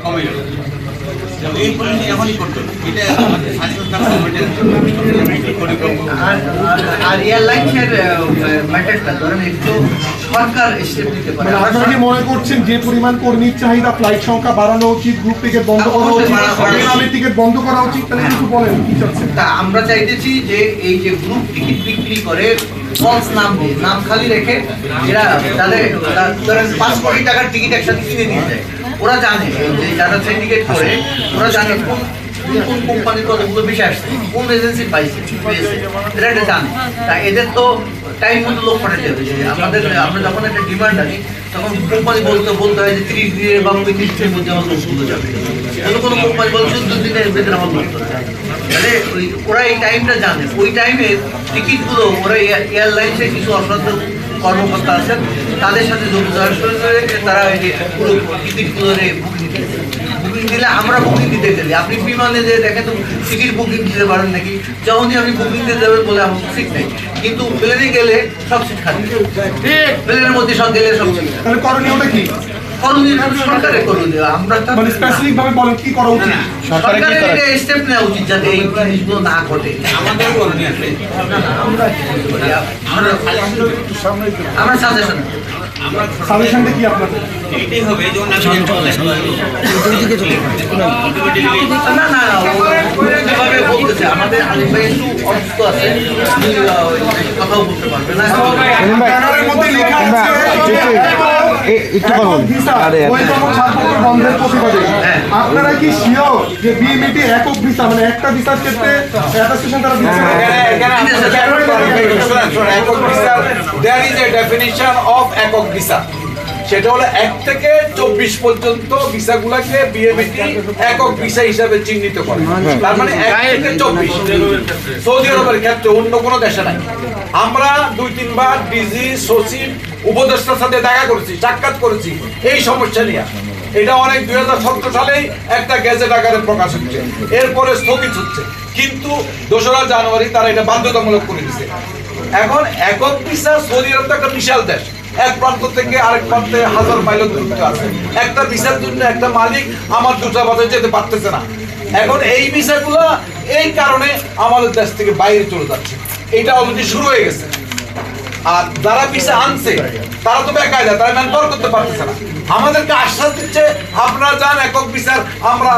কমে গেল এই পরিস্থিতি এখনই করতে হবে। এটা আমাদের স্বাধীনতা গভর্নমেন্টের পরিকল্পনা আর আর- আর এয়ারলাইন্সের ম্যাটারটা ধরেন একটু সরকার স্টেপ নিতে পারে। মানে আপনারা মনে করছেন যে পরিমাণ কর্মীর চাহিদা ফ্লাইট সংখ্যা বাড়ানো উচিত গ্রুপ টিকিট বন্ধ করা উচিত টিকিট বন্ধ করা উচিত? তাহলে কিছু বলেন কি চাচ্ছেন? তা আমরা চাইতেছি যে এই যে গ্রুপ টিকিট বিক্রি করে ফলস নাম দিয়ে নাম খালি রেখে এরা তাদের ধরেন পাঁচ কোটি টাকার টিকিট একসাথে কিনে নিয়ে যায়। ওরা জানে, যে যারা সিন্ডিকেট করে, ওরা জানে কোন কোন কোম্পানির কতগুলো বেশি আসছে, কোন এজেন্সি পাইছে এরা এটা জানে। তা এদের তো টাইম মতো লোক পাঠাতে হবে আমাদের, আমরা যখন একটা ডিমান্ড আনি, তখন কোম্পানি বলতে বলতে হয় যে তিরিশ দিনের বা পঁয়ত্রিশ দিনের মধ্যে আমার লোকগুলো যাবে। কোনো কোনো কোম্পানি বলে চোদ্দ দিনের ভেতরে আমার লোক তাহলে ওই, ওরা এই টাইমটা জানে। ওই টাইমে টিকিটগুলো ওরা এয়ারলাইন্সে কিছু অসাধ্য কর্মকর্তা আছেন তাদের সাথে যোগাযোগ করে তারা এই পুরো টিকিটগুলো বুকিং দিতে বুকিং দিলে আমরা বুকিং দিতে গেলি আপনি বিমানে যে দেখেন তো টিকিট বুকিং দিতে পারেন নাকি? যখনই আপনি বুকিং দিতে যাবেন বলে আমার সিট নেই। কিন্তু প্লেনে গেলে সব সিট খালি। প্লেনের মধ্যে সব গেলে সব সিট তাহলে করণীয়টা কি? আমরা তো মানে স্পেসিফিক ভাবে বলেন কি করা উচিত? সরকারের এটা স্টেপ নেওয়া উচিত যাতে না ঘটে। আমাদের সাজেশন সাজেশনটা কি হবে না না যেভাবে বলতেছে আলিফ ভাই একটু অসুস্থ আছে কথাও বলতে পারবে না। একটু একক ভিসা। বন্ধের প্রতিবাদে। হ্যাঁ। আপনারা কি শিওর যে বিএমইটি একক ভিসা? মানে একটা ভিসার ক্ষেত্রে অ্যাসোসিয়েশন তারা দিচ্ছে না? There is a definition of একক ভিসা। সেটা হলো এক থেকে চব্বিশ পর্যন্ত ভিসাগুলোকে বিএমইটি একক ভিসা হিসাবে চিহ্নিত করে। তার মানে এক থেকে চব্বিশ। সৌদি আরবের ক্ষেত্রে অন্য কোনো দেশে নাই। আমরা দুই তিনবার ডিজি সচিব উপদেষ্টার সাথে দেখা করেছি সাক্ষাৎ করেছি এই সমস্যা নিয়ে। এটা অনেক দুই হাজার সতেরো সালেই একটা গ্যাজেট আকারে প্রকাশ হচ্ছে। এরপরে স্থগিত হচ্ছে। কিন্তু দোসরা জানুয়ারি তারা এটা বাধ্যতামূলক করে দিচ্ছে এখন একক ভিসা সৌদি আরব তো একটা বিশাল দেশ। এক প্রান্ত থেকে আরেক প্রান্তে হাজার মাইল দূরত্ব আছে। একটা ভিসার জন্য একটা মালিক আমার দুটা বাজারে যেতে পারতেছে না। এখন এই ভিসাগুলো এই কারণে আমাদের দেশ থেকে বাইরে চলে যাচ্ছে। এটা অলরেডি শুরু হয়ে গেছে। আর যারা ভিসা আনছে, তারা তো বেকায়দা, তারা ম্যানপাওয়ার করতে পারতেছে না। আমাদেরকে আশ্বাস দিচ্ছে, আপনারা যান, একক বিচার, আমরা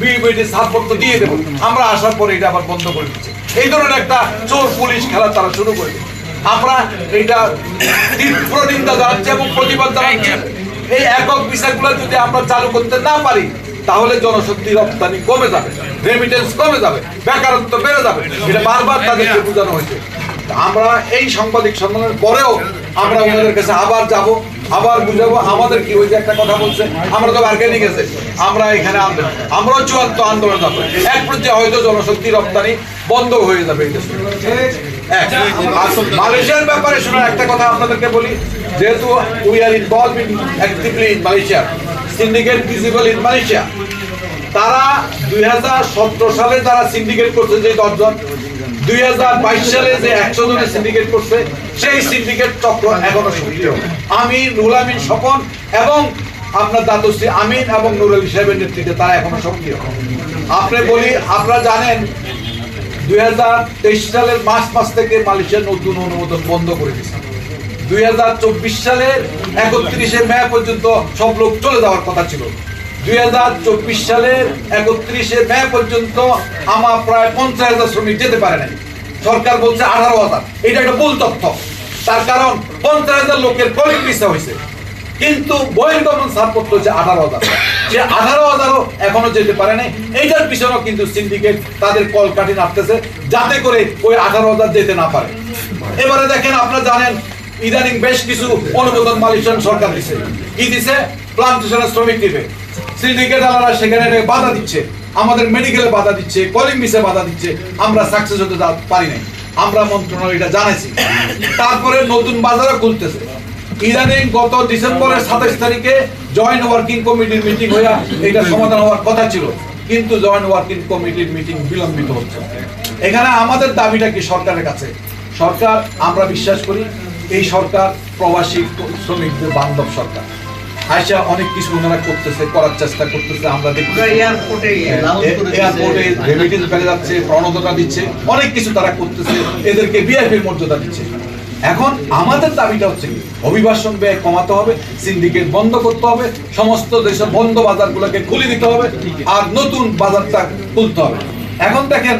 বিবিডি ছাড়পত্র দিয়ে দেবো। আমরা আসার পরে এটা আবার বন্ধ করে দিচ্ছে। এই ধরনের একটা চোর পুলিশ খেলা তারা শুরু করে দিচ্ছে। আমরা এটা তীব্র নিন্দা জানাচ্ছি এবং প্রতিবাদ জানাচ্ছি। এই একক বিষয়গুলো যদি আমরা চালু করতে না পারি তাহলে জনশক্তি রপ্তানি কমে যাবে রেমিটেন্স কমে যাবে বেকারত্ব বেড়ে যাবে। এটা বারবার তাদেরকে বোঝানো হয়েছে। আমরা এই সাংবাদিক সম্মেলনের পরেও আমরা ওনাদের কাছে আবার যাব। আবার বুঝাবো আমাদের কি যে একটা কথা বলছে। আমরা তো বার্গেনিং গেছে। আমরা এখানে আন্দোলন, আমরাও চূড়ান্ত আন্দোলন যাব এক পর্যায়ে হয়তো জনশক্তি রপ্তানি বন্ধ হয়ে যাবে মালয়েশিয়ার ব্যাপারে শোনার একটা কথা আপনাদেরকে বলি। যেহেতু we are involve in actively in Malaysia syndicate visible in Malaysia তারা দুই হাজার সতেরো সালে তারা সিন্ডিকেট করছে যে দশজন, দুই হাজার বাইশ সালে যে একশো জনের সিন্ডিকেট করছে সেই সিন্ডিকেট চক্র এখনও সক্রিয়। আমি নুরুল আমিন স্বপন এবং আপনার দাদশ্রী আমিন এবং নুরুল সাহেবের নেতৃত্বে তারা এখনও সক্রিয়। আপনি বলি, আপনারা জানেন, দুই হাজার তেইশ সালের মার্চ মাস থেকে মালয়েশিয়ার নতুন অনুমোদন বন্ধ করে দিয়েছে। দুই হাজার চব্বিশ সালের একত্রিশে মে পর্যন্ত সব লোক চলে যাওয়ার কথা ছিল। দুই হাজার চব্বিশ সালের একত্রিশে মে পর্যন্ত আমার প্রায় পঞ্চাশ হাজার শ্রমিক যেতে পারে নাই। সরকার বলছে আঠারো হাজার। এটা একটা ভুল তথ্য। তার কারণ পঞ্চাশ হাজার লোকের কলিং ভিসা হয়েছে। কিন্তু বহির্গমন ছাড়পত্র হচ্ছে আঠারো হাজার সে আঠারো হাজারও এখনও যেতে পারে নাই। এইটার পিছনেও কিন্তু সিন্ডিকেট তাদের কল কাটি নাড়তেছে যাতে করে ওই আঠারো হাজার যেতে না পারে। এবারে দেখেন আপনারা জানেন, ইদানিং বেশ কিছু অনুমোদন মালয়েশিয়ান সরকার দিছে। কি দিছে প্লান্টেশনের শ্রমিক দিবে সিন্ডিকেট আলারা সেখানে বাধা দিচ্ছে। আমাদের মেডিকেলে বাধা দিচ্ছে, কলিং মিসে বাধা দিচ্ছে। আমরা সাকসেস হতে যা- পারি নাই। আমরা মন্ত্রণালয় এটা জানাইছি। তারপরে নতুন বাজারও খুলতেছে। ইদানিং গত ডিসেম্বরের সাতাশ তারিখে জয়েন্ট ওয়ার্কিং কমিটির মিটিং হইয়া এটা সমাধান হওয়ার কথা ছিল। কিন্তু জয়েন্ট ওয়ার্কিং কমিটির মিটিং বিলম্বিত হচ্ছে। এখানে আমাদের দাবিটা কি সরকারের কাছে? সরকার, আমরা বিশ্বাস করি, এই সরকার প্রবাসী শ্রমিকদের বান্ধব সরকার। আয়সা অনেক কিছু ওনারা করতেছে করার চেষ্টা করতেছে আমরা দেখি ওরা এয়ারপোর্টে এয়ারপোর্টে দিচ্ছে। রেমিটেন্স ফেলে যাচ্ছে প্রণোদনা দিচ্ছে অনেক কিছু তারা করতেছে এদেরকে বিআইপির মর্যাদা দিচ্ছে। এখন আমাদের দাবিটা হচ্ছে কি অভিবাসন ব্যয় কমাতে হবে সিন্ডিকেট বন্ধ করতে হবে সমস্ত দেশের বন্ধ বাজারগুলোকে খুলে দিতে হবে আর নতুন বাজারটা খুলতে হবে। এখন দেখেন